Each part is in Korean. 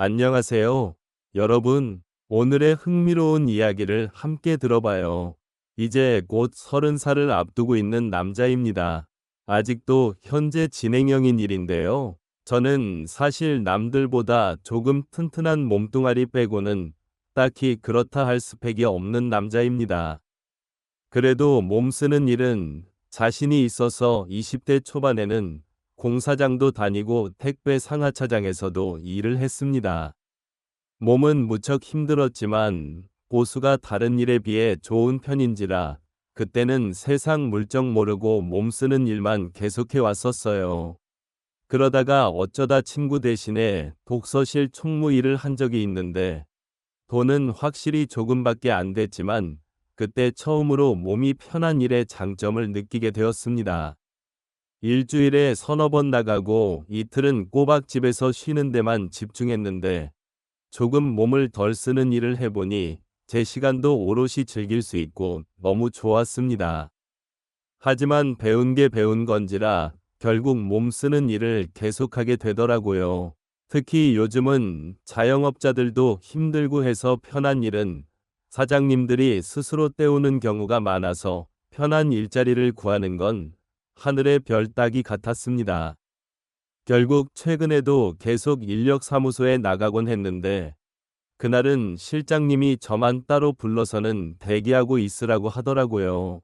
안녕하세요. 여러분, 오늘의 흥미로운 이야기를 함께 들어봐요. 이제 곧 서른 살을 앞두고 있는 남자입니다. 아직도 현재 진행형인 일인데요. 저는 사실 남들보다 조금 튼튼한 몸뚱아리 빼고는 딱히 그렇다 할 스펙이 없는 남자입니다. 그래도 몸 쓰는 일은 자신이 있어서 20대 초반에는 공사장도 다니고 택배 상하차장에서도 일을 했습니다. 몸은 무척 힘들었지만 보수가 다른 일에 비해 좋은 편인지라 그때는 세상 물정 모르고 몸 쓰는 일만 계속해 왔었어요. 그러다가 어쩌다 친구 대신에 독서실 총무 일을 한 적이 있는데 돈은 확실히 조금밖에 안 됐지만 그때 처음으로 몸이 편한 일의 장점을 느끼게 되었습니다. 일주일에 서너 번 나가고 이틀은 꼬박 집에서 쉬는 데만 집중했는데 조금 몸을 덜 쓰는 일을 해보니 제 시간도 오롯이 즐길 수 있고 너무 좋았습니다. 하지만 배운 게 배운 건지라 결국 몸 쓰는 일을 계속하게 되더라고요. 특히 요즘은 자영업자들도 힘들고 해서 편한 일은 사장님들이 스스로 때우는 경우가 많아서 편한 일자리를 구하는 건 하늘의 별 따기 같았습니다. 결국 최근에도 계속 인력사무소에 나가곤 했는데 그날은 실장님이 저만 따로 불러서는 대기하고 있으라고 하더라고요.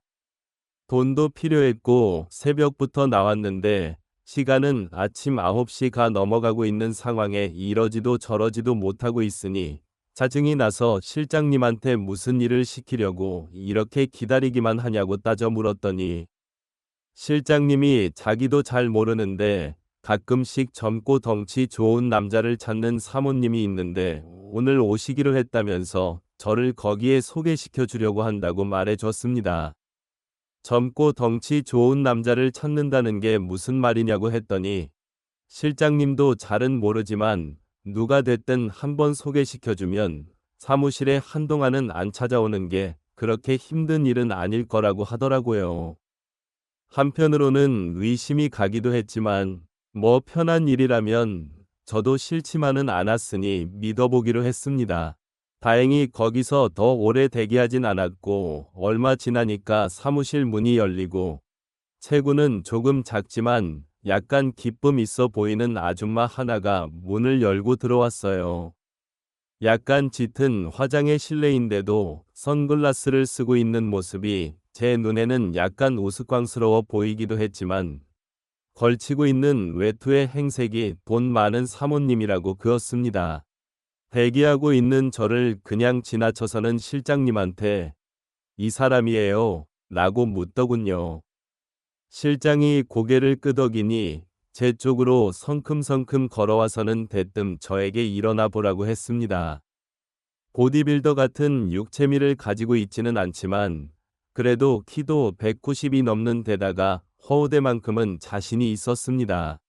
돈도 필요했고 새벽부터 나왔는데 시간은 아침 9시가 넘어가고 있는 상황에 이러지도 저러지도 못하고 있으니 짜증이 나서 실장님한테 무슨 일을 시키려고 이렇게 기다리기만 하냐고 따져 물었더니 실장님이 자기도 잘 모르는데 가끔씩 젊고 덩치 좋은 남자를 찾는 사모님이 있는데 오늘 오시기로 했다면서 저를 거기에 소개시켜 주려고 한다고 말해 줬습니다. 젊고 덩치 좋은 남자를 찾는다는 게 무슨 말이냐고 했더니 실장님도 잘은 모르지만 누가 됐든 한번 소개시켜주면 사무실에 한동안은 안 찾아오는 게 그렇게 힘든 일은 아닐 거라고 하더라고요. 한편으로는 의심이 가기도 했지만 뭐 편한 일이라면 저도 싫지만은 않았으니 믿어보기로 했습니다. 다행히 거기서 더 오래 대기하진 않았고 얼마 지나니까 사무실 문이 열리고 체구는 조금 작지만 약간 기쁨 있어 보이는 아줌마 하나가 문을 열고 들어왔어요. 약간 짙은 화장의 실내인데도 선글라스를 쓰고 있는 모습이 제 눈에는 약간 우스꽝스러워 보이기도 했지만 걸치고 있는 외투의 행색이 돈 많은 사모님이라고 그었습니다. 대기하고 있는 저를 그냥 지나쳐서는 실장님한테 이 사람이에요. 라고 묻더군요. 실장이 고개를 끄덕이니 제 쪽으로 성큼성큼 걸어와서는 대뜸 저에게 일어나 보라고 했습니다. 보디빌더 같은 육체미를 가지고 있지는 않지만 그래도 키도 190이 넘는 데다가 허우대만큼은 자신이 있었습니다.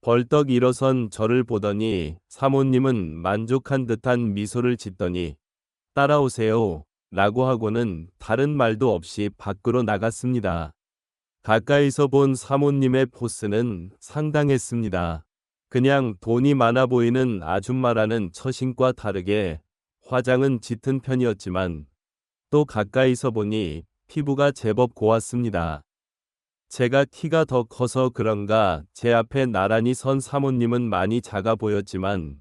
벌떡 일어선 저를 보더니 사모님은 만족한 듯한 미소를 짓더니 따라오세요. 라고 하고는 다른 말도 없이 밖으로 나갔습니다. 가까이서 본 사모님의 포스는 상당했습니다. 그냥 돈이 많아 보이는 아줌마라는 처신과 다르게 화장은 짙은 편이었지만 또 가까이서 보니 피부가 제법 고왔습니다. 제가 키가 더 커서 그런가 제 앞에 나란히 선 사모님은 많이 작아 보였지만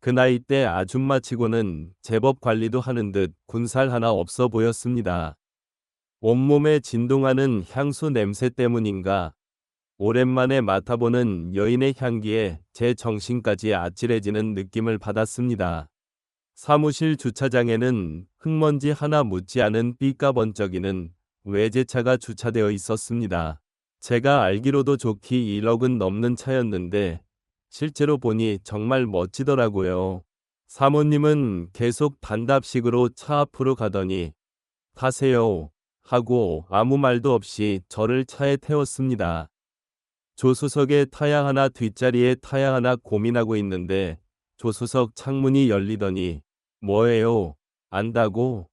그 나이 때 아줌마치고는 제법 관리도 하는 듯 군살 하나 없어 보였습니다. 온몸에 진동하는 향수 냄새 때문인가 오랜만에 맡아보는 여인의 향기에 제 정신까지 아찔해지는 느낌을 받았습니다. 사무실 주차장에는 흙먼지 하나 묻지 않은 삐까번쩍이는 외제차가 주차되어 있었습니다. 제가 알기로도 좋기 1억은 넘는 차였는데 실제로 보니 정말 멋지더라고요. 사모님은 계속 단답식으로 차 앞으로 가더니 타세요 하고 아무 말도 없이 저를 차에 태웠습니다. 조수석에 타야 하나 뒷자리에 타야 하나 고민하고 있는데 조수석 창문이 열리더니 뭐예요? 안다고?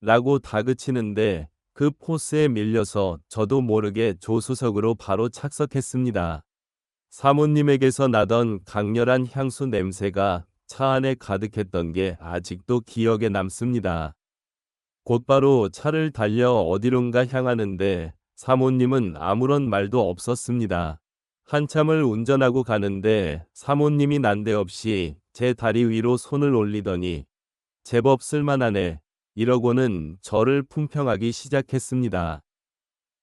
라고 다그치는데 그 포스에 밀려서 저도 모르게 조수석으로 바로 착석했습니다. 사모님에게서 나던 강렬한 향수 냄새가 차 안에 가득했던 게 아직도 기억에 남습니다. 곧바로 차를 달려 어디론가 향하는데 사모님은 아무런 말도 없었습니다. 한참을 운전하고 가는데 사모님이 난데없이 제 다리 위로 손을 올리더니 제법 쓸만하네 이러고는 저를 품평하기 시작했습니다.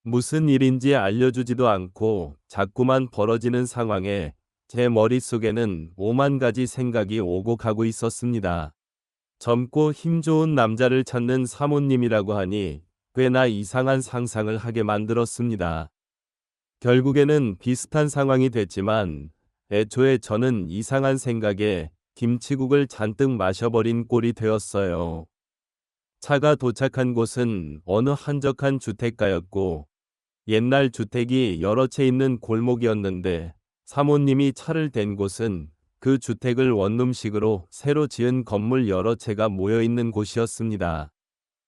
무슨 일인지 알려주지도 않고 자꾸만 벌어지는 상황에 제 머릿속에는 오만 가지 생각이 오고 가고 있었습니다. 젊고 힘 좋은 남자를 찾는 사모님이라고 하니 꽤나 이상한 상상을 하게 만들었습니다. 결국에는 비슷한 상황이 됐지만 애초에 저는 이상한 생각에 김치국을 잔뜩 마셔버린 꼴이 되었어요. 차가 도착한 곳은 어느 한적한 주택가였고 옛날 주택이 여러 채 있는 골목이었는데 사모님이 차를 댄 곳은 그 주택을 원룸식으로 새로 지은 건물 여러 채가 모여 있는 곳이었습니다.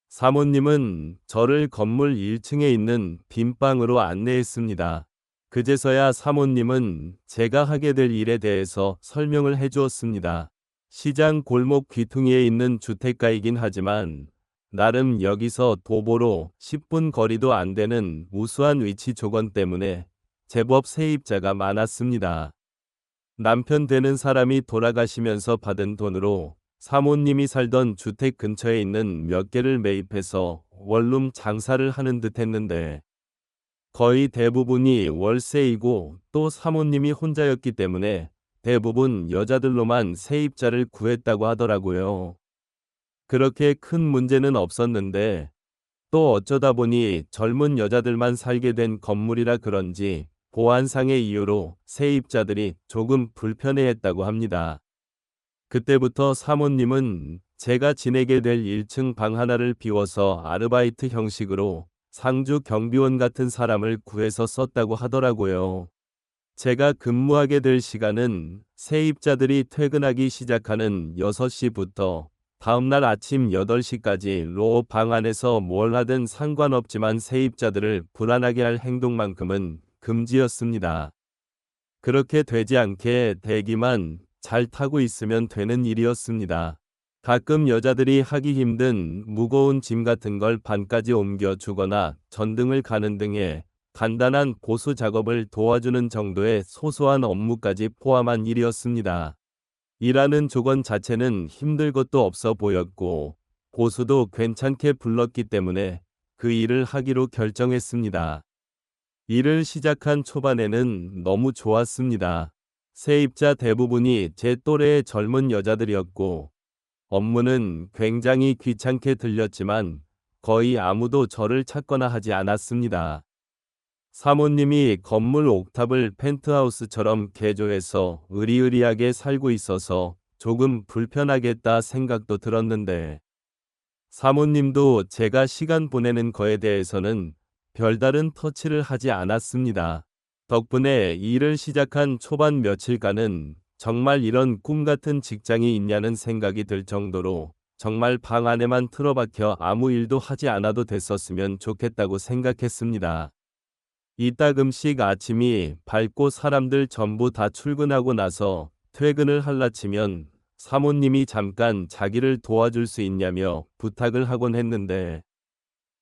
사모님은 저를 건물 1층에 있는 빈방으로 안내했습니다. 그제서야 사모님은 제가 하게 될 일에 대해서 설명을 해주었습니다. 시장 골목 귀퉁이에 있는 주택가이긴 하지만 나름 여기서 도보로 10분 거리도 안 되는 우수한 위치 조건 때문에 제법 세입자가 많았습니다. 남편 되는 사람이 돌아가시면서 받은 돈으로 사모님이 살던 주택 근처에 있는 몇 개를 매입해서 원룸 장사를 하는 듯 했는데 거의 대부분이 월세이고 또 사모님이 혼자였기 때문에 대부분 여자들로만 세입자를 구했다고 하더라고요. 그렇게 큰 문제는 없었는데 또 어쩌다 보니 젊은 여자들만 살게 된 건물이라 그런지 보안상의 이유로 세입자들이 조금 불편해했다고 합니다. 그때부터 사모님은 제가 지내게 될 1층 방 하나를 비워서 아르바이트 형식으로 상주 경비원 같은 사람을 구해서 썼다고 하더라고요. 제가 근무하게 될 시간은 세입자들이 퇴근하기 시작하는 6시부터 다음날 아침 8시까지로 방 안에서 뭘 하든 상관없지만 세입자들을 불안하게 할 행동만큼은 금지였습니다. 그렇게 되지 않게 대기만 잘 타고 있으면 되는 일이었습니다. 가끔 여자들이 하기 힘든 무거운 짐 같은 걸 반까지 옮겨 주거나 전등을 가는 등의 간단한 보수 작업을 도와주는 정도의 소소한 업무까지 포함한 일이었습니다. 일하는 조건 자체는 힘들 것도 없어 보였고 보수도 괜찮게 불렀기 때문에 그 일을 하기로 결정했습니다. 일을 시작한 초반에는 너무 좋았습니다. 세입자 대부분이 제 또래의 젊은 여자들이었고 업무는 굉장히 귀찮게 들렸지만 거의 아무도 저를 찾거나 하지 않았습니다. 사모님이 건물 옥탑을 펜트하우스처럼 개조해서 의리의리하게 살고 있어서 조금 불편하겠다 생각도 들었는데 사모님도 제가 시간 보내는 거에 대해서는 별다른 터치를 하지 않았습니다. 덕분에 일을 시작한 초반 며칠간은 정말 이런 꿈 같은 직장이 있냐는 생각이 들 정도로 정말 방 안에만 틀어박혀 아무 일도 하지 않아도 됐었으면 좋겠다고 생각했습니다. 이따금씩 아침이 밝고 사람들 전부 다 출근하고 나서 퇴근을 할라 치면 사모님이 잠깐 자기를 도와줄 수 있냐며 부탁을 하곤 했는데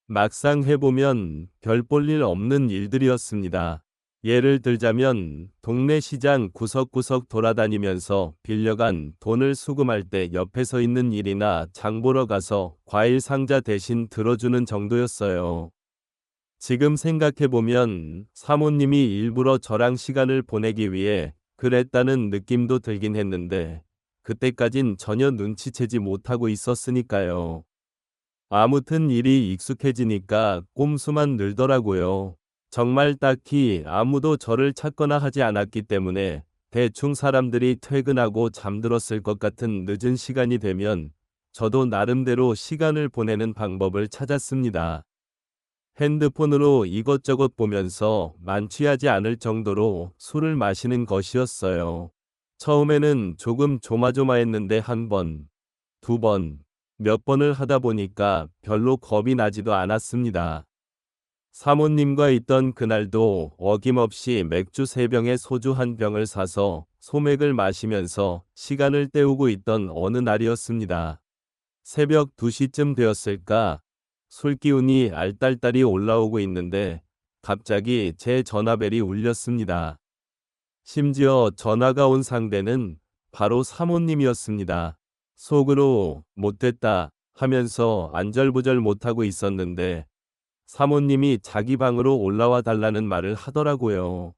막상 해보면 별 볼 일 없는 일들이었습니다. 예를 들자면 동네 시장 구석구석 돌아다니면서 빌려간 돈을 수금할 때 옆에 서 있는 일이나 장 보러 가서 과일 상자 대신 들어주는 정도였어요. 지금 생각해보면 사모님이 일부러 저랑 시간을 보내기 위해 그랬다는 느낌도 들긴 했는데 그때까진 전혀 눈치채지 못하고 있었으니까요. 아무튼 일이 익숙해지니까 꼼수만 늘더라고요. 정말 딱히 아무도 저를 찾거나 하지 않았기 때문에 대충 사람들이 퇴근하고 잠들었을 것 같은 늦은 시간이 되면 저도 나름대로 시간을 보내는 방법을 찾았습니다. 핸드폰으로 이것저것 보면서 만취하지 않을 정도로 술을 마시는 것이었어요. 처음에는 조금 조마조마했는데 한 번, 두 번, 몇 번을 하다 보니까 별로 겁이 나지도 않았습니다. 사모님과 있던 그날도 어김없이 맥주 3병에 소주 한 병을 사서 소맥을 마시면서 시간을 때우고 있던 어느 날이었습니다. 새벽 2시쯤 되었을까? 술 기운이 알딸딸이 올라오고 있는데 갑자기 제 전화벨이 울렸습니다. 심지어 전화가 온 상대는 바로 사모님이었습니다. 속으로 못됐다 하면서 안절부절 못하고 있었는데 사모님이 자기 방으로 올라와 달라는 말을 하더라고요.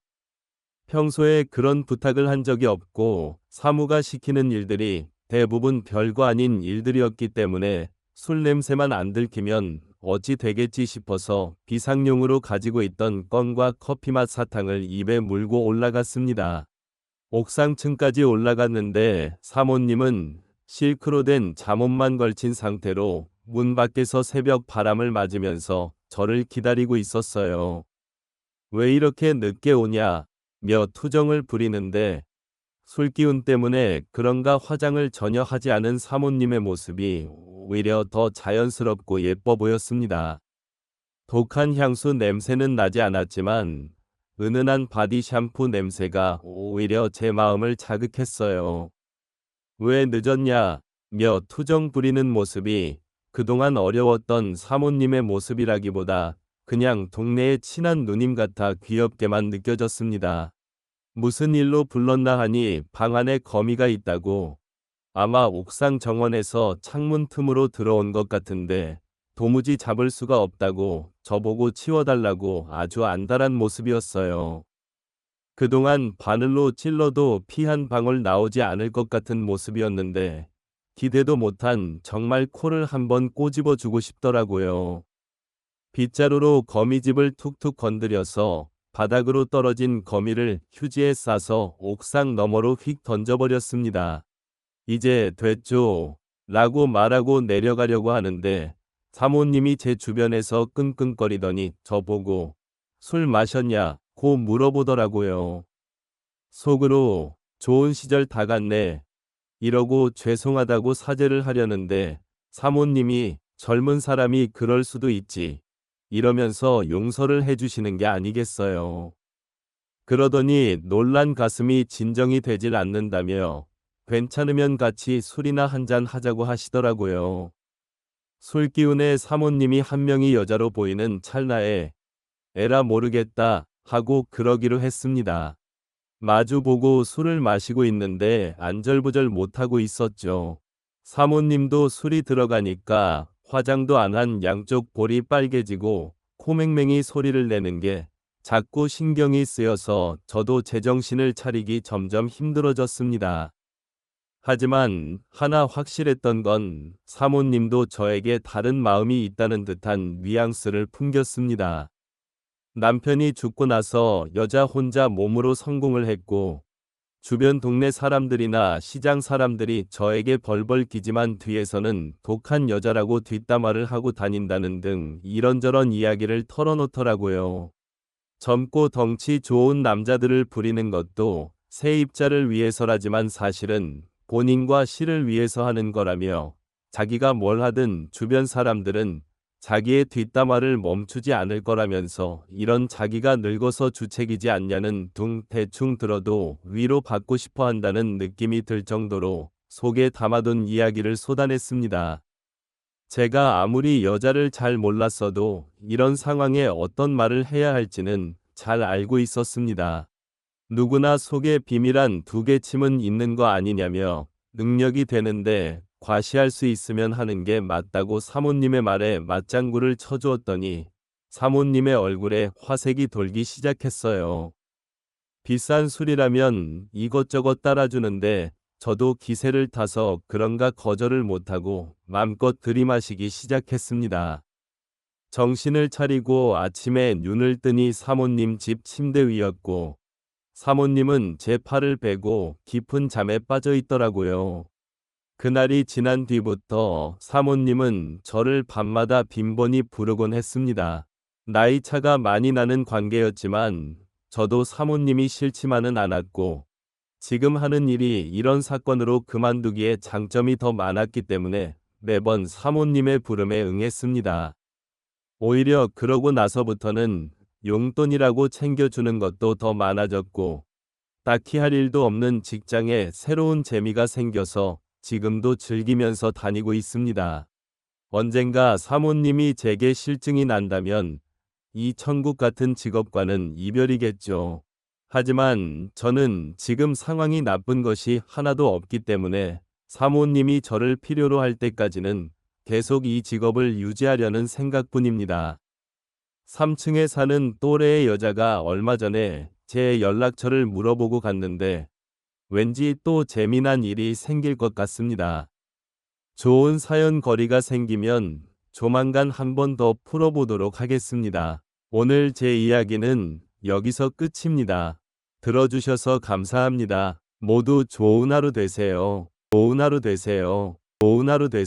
평소에 그런 부탁을 한 적이 없고 사무가 시키는 일들이 대부분 별거 아닌 일들이었기 때문에 술 냄새만 안 들키면 어찌 되겠지 싶어서 비상용으로 가지고 있던 껌과 커피맛 사탕을 입에 물고 올라갔습니다. 옥상층까지 올라갔는데 사모님은 실크로 된 잠옷만 걸친 상태로 문 밖에서 새벽 바람을 맞으면서 저를 기다리고 있었어요. 왜 이렇게 늦게 오냐? 며 투정을 부리는데 술기운 때문에 그런가 화장을 전혀 하지 않은 사모님의 모습이 오히려 더 자연스럽고 예뻐 보였습니다. 독한 향수 냄새는 나지 않았지만 은은한 바디 샴푸 냄새가 오히려 제 마음을 자극했어요. 왜 늦었냐? 며 투정 부리는 모습이 그동안 어려웠던 사모님의 모습이라기보다 그냥 동네의 친한 누님 같아 귀엽게만 느껴졌습니다. 무슨 일로 불렀나 하니 방 안에 거미가 있다고 아마 옥상 정원에서 창문 틈으로 들어온 것 같은데 도무지 잡을 수가 없다고 저보고 치워달라고 아주 안달한 모습이었어요. 그동안 바늘로 찔러도 피 한 방울 나오지 않을 것 같은 모습이었는데 기대도 못한 정말 코를 한번 꼬집어 주고 싶더라고요. 빗자루로 거미집을 툭툭 건드려서 바닥으로 떨어진 거미를 휴지에 싸서 옥상 너머로 휙 던져버렸습니다. 이제 됐죠. 라고 말하고 내려가려고 하는데 사모님이 제 주변에서 끙끙거리더니 저보고 술 마셨냐 고 물어보더라고요. 속으로 좋은 시절 다 갔네. 이러고 죄송하다고 사죄를 하려는데 사모님이 젊은 사람이 그럴 수도 있지. 이러면서 용서를 해주시는 게 아니겠어요. 그러더니 놀란 가슴이 진정이 되질 않는다며 괜찮으면 같이 술이나 한잔 하자고 하시더라고요. 술 기운에 사모님이 한 명이 여자로 보이는 찰나에 에라 모르겠다 하고 그러기로 했습니다. 마주보고 술을 마시고 있는데 안절부절 못하고 있었죠. 사모님도 술이 들어가니까 화장도 안 한 양쪽 볼이 빨개지고 코맹맹이 소리를 내는 게 자꾸 신경이 쓰여서 저도 제정신을 차리기 점점 힘들어졌습니다. 하지만 하나 확실했던 건 사모님도 저에게 다른 마음이 있다는 듯한 뉘앙스를 풍겼습니다. 남편이 죽고 나서 여자 혼자 몸으로 성공을 했고 주변 동네 사람들이나 시장 사람들이 저에게 벌벌 기지만 뒤에서는 독한 여자라고 뒷담화를 하고 다닌다는 등 이런저런 이야기를 털어놓더라고요. 젊고 덩치 좋은 남자들을 부리는 것도 세입자를 위해서라지만 사실은 본인과 시를 위해서 하는 거라며 자기가 뭘 하든 주변 사람들은 자기의 뒷담화를 멈추지 않을 거라면서 이런 자기가 늙어서 주책이지 않냐는 둥 대충 들어도 위로 받고 싶어 한다는 느낌이 들 정도로 속에 담아둔 이야기를 쏟아냈습니다. 제가 아무리 여자를 잘 몰랐어도 이런 상황에 어떤 말을 해야 할지는 잘 알고 있었습니다. 누구나 속에 비밀한 두 개 침은 있는 거 아니냐며 능력이 되는데 과시할 수 있으면 하는 게 맞다고 사모님의 말에 맞장구를 쳐주었더니 사모님의 얼굴에 화색이 돌기 시작했어요. 비싼 술이라면 이것저것 따라주는데 저도 기세를 타서 그런가 거절을 못하고 맘껏 들이마시기 시작했습니다. 정신을 차리고 아침에 눈을 뜨니 사모님 집 침대 위였고 사모님은 제 팔을 베고 깊은 잠에 빠져 있더라고요. 그날이 지난 뒤부터 사모님은 저를 밤마다 빈번히 부르곤 했습니다. 나이 차가 많이 나는 관계였지만 저도 사모님이 싫지만은 않았고 지금 하는 일이 이런 사건으로 그만두기에 장점이 더 많았기 때문에 매번 사모님의 부름에 응했습니다. 오히려 그러고 나서부터는 용돈이라고 챙겨주는 것도 더 많아졌고 딱히 할 일도 없는 직장에 새로운 재미가 생겨서 지금도 즐기면서 다니고 있습니다. 언젠가 사모님이 제게 실증이 난다면 이 천국 같은 직업과는 이별이겠죠. 하지만 저는 지금 상황이 나쁜 것이 하나도 없기 때문에 사모님이 저를 필요로 할 때까지는 계속 이 직업을 유지하려는 생각뿐입니다. 3층에 사는 또래의 여자가 얼마 전에 제 연락처를 물어보고 갔는데 왠지 또 재미난 일이 생길 것 같습니다. 좋은 사연 거리가 생기면 조만간 한 번 더 풀어보도록 하겠습니다. 오늘 제 이야기는 여기서 끝입니다. 들어주셔서 감사합니다. 모두 좋은 하루 되세요. 좋은 하루 되세요. 좋은 하루 되세요.